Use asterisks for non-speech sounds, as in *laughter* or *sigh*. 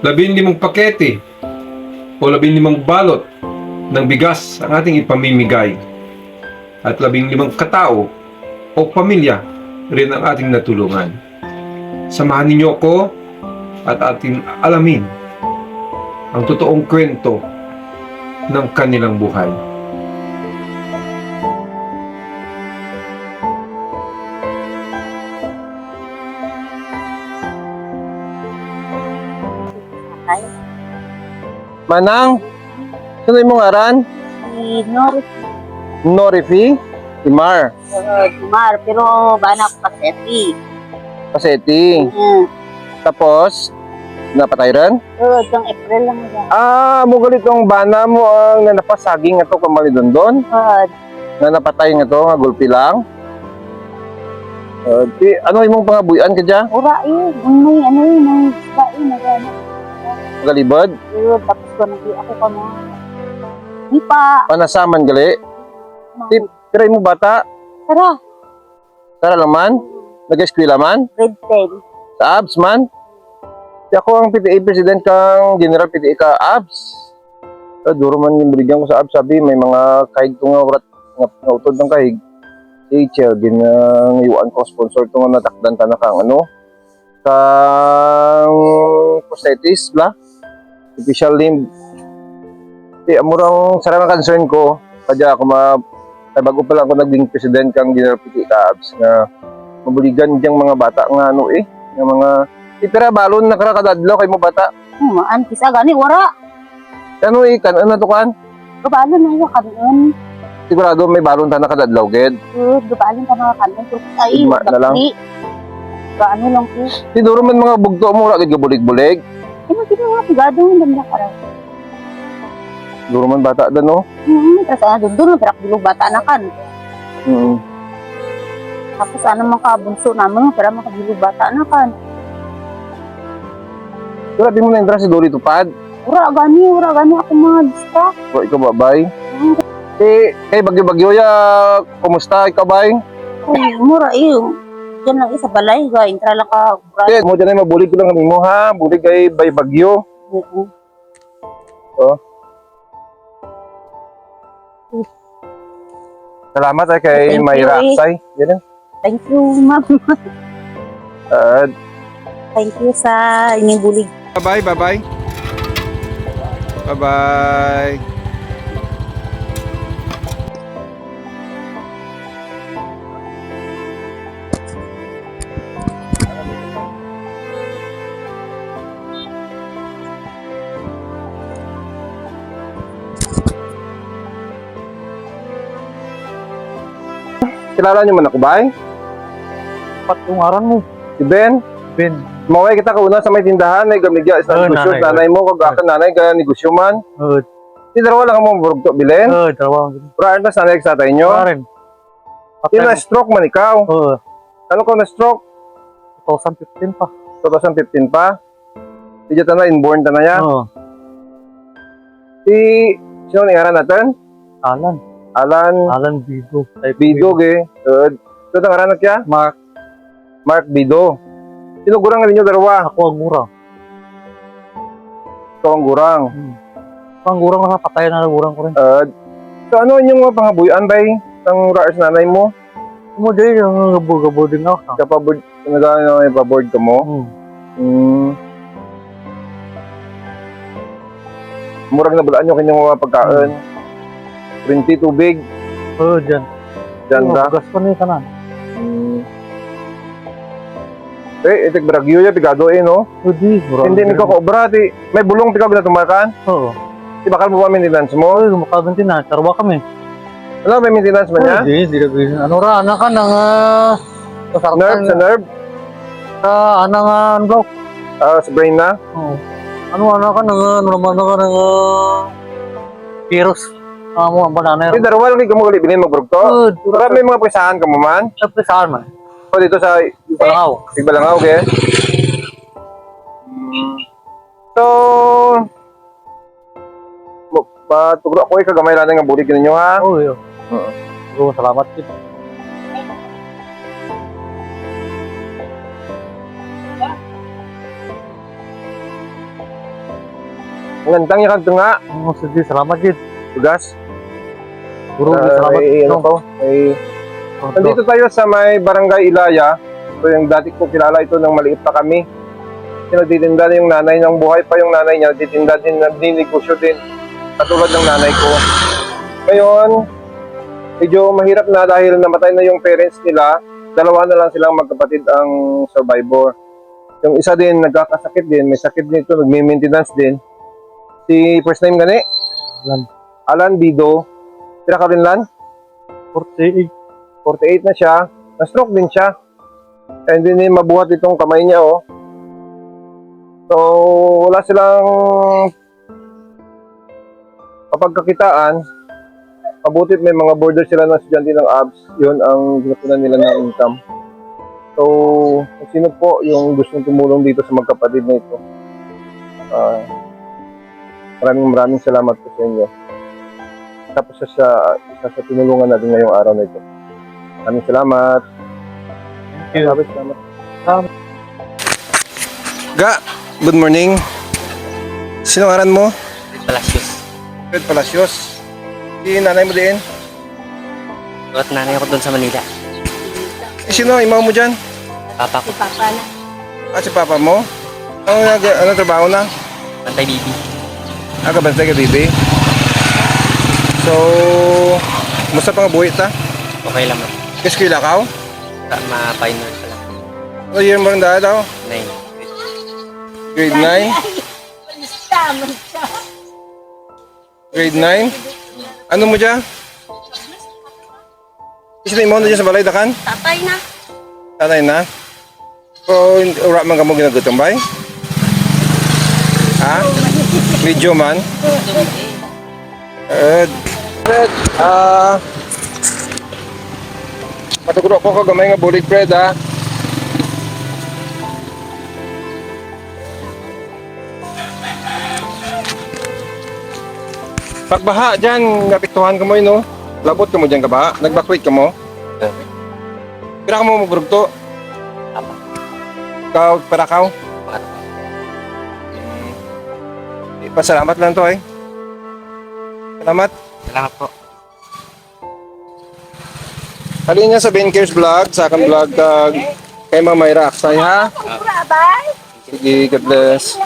labing limang pakete o labing limang balot ng bigas ang ating ipamimigay at labing limang katao o pamilya rin ang ating natulungan. Samahan ninyo ako at ating alamin ang totoong kwento ng kanilang buhay. Ay, Manang, sino mong aran? si Norris Norifi, Imar, uh, Dumar, pero bana ko kaseti. Paseti. Uh, Tapos, napatay rin? uh, itong April lang yan. Ah, mo galitong bana mo ang nga napasaging nga to kamali doon doon. Uh, Nga napatay nga to, nga gulpi lang. Uh, di, ano yung mong pangabuyan ka dyan? ura. Ang may ano yun, may isda yun. na Galibad? Uh, tapos ko nag ako ka mga Di pa. Panasaman gali? Di, pero mo bata? Tara, Tara lang man? Nag-eskwila man? grade 10. Sa abs man? Di ako ang PTA president kang General PTA ka abs. Ah, duro man yung binigyan ko sa abs. Sabi, may mga kahig ko nga urat nga, nga utod ng kahig. Teacher, ginang iwan ko sponsor to nga natakdan ta na kang ano kang prosthetis bla official limb di amurang sarang concern ko kadya ako ma ay bago pa lang ako naging president kang General PTA ka abs nga mabuligan diyang mga bata nga ano eh nga mga Ipira balon na kara kadadlaw kay mo bata. Hmm, maan kisa gani, wara. Ano eh kan ano to kan? Gabalo na yung kanon. Sigurado may balon ta na kadadlaw ged. Uh, gabalo ka na kanon. Pero ay, Igma na lang. Gaano lang po. Di duro man mga bugto mo ra gid bulig-bulig. Eh, magkita nga pigado yung ganda ka rin. Duro man bata dan no. Hmm, tapos ano, doon doon, pero bilog bata na kan. Mm. Tapos ano mga kabunso namin, pero mga bilog bata na kan. Grabe mo na interest si Dory Tupad. Ura gani, ura gani ako mga distract. O ikaw ba bay? Eh, eh bagyo-bagyo ya, kumusta ikaw bay? Ay, mura iyo. Diyan lang isa balay, ga, intra lang ka. Eh, mo dyan ay mabulig ko lang kami mo ha. Bulig kay bay bagyo. Oo. Salamat ay kay Thank you, Mayra eh. Yan eh. Thank you, ma'am. *laughs* Uh, Thank you sa inyong bulig. Bye-bye, bye-bye. Bye-bye. Kilala niyo man ako bay? Pat yung aran mo. Si Ben? Ben. Maway kita kauna sa may tindahan, may gamigya sa Oh, negosyo. nanay. Nanay mo, kag akan nanay, ka negosyo man. Uh, Di dalawa lang mo burugto bilin. uh, dalawang Prior na sa next sa tayo nyo. aran. Yung na-stroke man ikaw. Uh, Ano ko na-stroke? 2015 pa. 2015 pa. Hindi ta na, inborn ta na ya. Uh, Si, sino ni ngaran natin? Alan. Alan Alan Bido. Type Bido, ge. Good. Ito ang ngaran na kya? Mark. Mark Bido. Sino gurang ninyo dalawa? Ako ang gurang. Ito ang gurang. Ako ang gurang na patay na gurang ko rin. Uh, so ano inyong mga pangabuyan bay? Ang raars nanay mo? Mo dahil yung gabo-gabo din ako. Kapabord, nag-ano, ipaboard ka mo? Hmm. Hmm. Murag na balaan yung kanyang mga pagkain. Rinti, tubig, Uh, dyan. danda. Gas pa na yung kanan. Hmm. Eh, itik bragyo ya, pigado eh, no? Hindi. Hindi mi ko kaobra, ti. May bulong ti ka binatumakan? Oo. Di bakal mo ba maintenance mo? Oh, makaganti na. Sarwa kami. Ano, may maintenance ba niya? Hindi, hindi na. Ano ra, anak ka ng... Uh, Nerve, sa nerve? Sa anang uh, ano daw? Ah, sa brain na? Oo. Ano anak ka ng... Ano naman ka ng... Uh, virus. Ah, mo ang banana. Di, darawa lang di ka mo gali bilhin magbrugto. Oh, Para may mga pisahan ka mo man. Siyempre saan man? O dito sa Palangaw. Igbalangaw, okay? So, patugro ako eh, kagamay lang nga bulig ninyo ha. Oo, yun. Oo. Oo, salamat. Kit. Ngantang niya kag nga. Oh, sige, salamat Jid. Tugas. Puro Ah, salamat. may ano no? to? May Oh, Nandito tayo sa may barangay Ilaya. Ito yung dati ko kilala ito nang maliit pa kami. Kasi nagtitinda yung nanay ng buhay pa yung nanay niya. Nagtitinda din, nagninegosyo din. Katulad ng nanay ko. Ngayon, medyo mahirap na dahil namatay na yung parents nila. Dalawa na lang silang magkapatid ang survivor. Yung isa din, nagkakasakit din. May sakit din ito, nagme-maintenance din. Si first name gani? Alan. Alan Bido. Tira ka rin lan? 48. 48 na siya, na-stroke din siya. And hindi niya mabuhat itong kamay niya, oh. So, wala silang kapagkakitaan. Mabutit may mga border sila ng estudyante ng ABS. Yun ang ginapunan nila ng income. So, kung sino po yung gustong tumulong dito sa magkapatid na ito. ah, maraming maraming salamat po sa inyo. Tapos sa, sa, isa sa tinulungan natin ngayong araw na ito. Maraming salamat. Thank you. Salamat, salamat. Salamat. Ga, good morning. Sino ngaran mo? Palacios. Fred Palacios. Si nanay mo din. At nanay ako doon sa Manila. Eh, sino ang imaw mo dyan? Papa ko, Papa na. Ah, si papa mo? Ano, nag, ano trabaho na? pantay bibi. Ah, kabantay ka, baby. So, musta pa nga buhay ta? Okay lang man. Kasi kila ka? Sa ma-final pa lang. Ano year mo rin dahil daw? Nine. Grade 9? Grade 9? Ano mo dyan? Kasi na imaw na dyan sa balay, dakan? Tatay na. Tanay na? O ura man ka mo ginagutong bay? Ha? Medyo man? Ed. Fred, ah... Matugro ko ko gamay nga bulig, Fred, ha? Pagbaha dyan, napiktuhan ka mo yun, no? Labot ka mo dyan ka ba? Nagbakwit ka mo? Pira ka mo magrugto? Apa. Ikaw, para kaw? Pangat. Pasalamat lang to eh. Salamat. Salamat po. Halin niya sa Ben Cares Vlog, sa aking vlog kag kay Ma'am Mayra Aksay ha. Sige, God bless.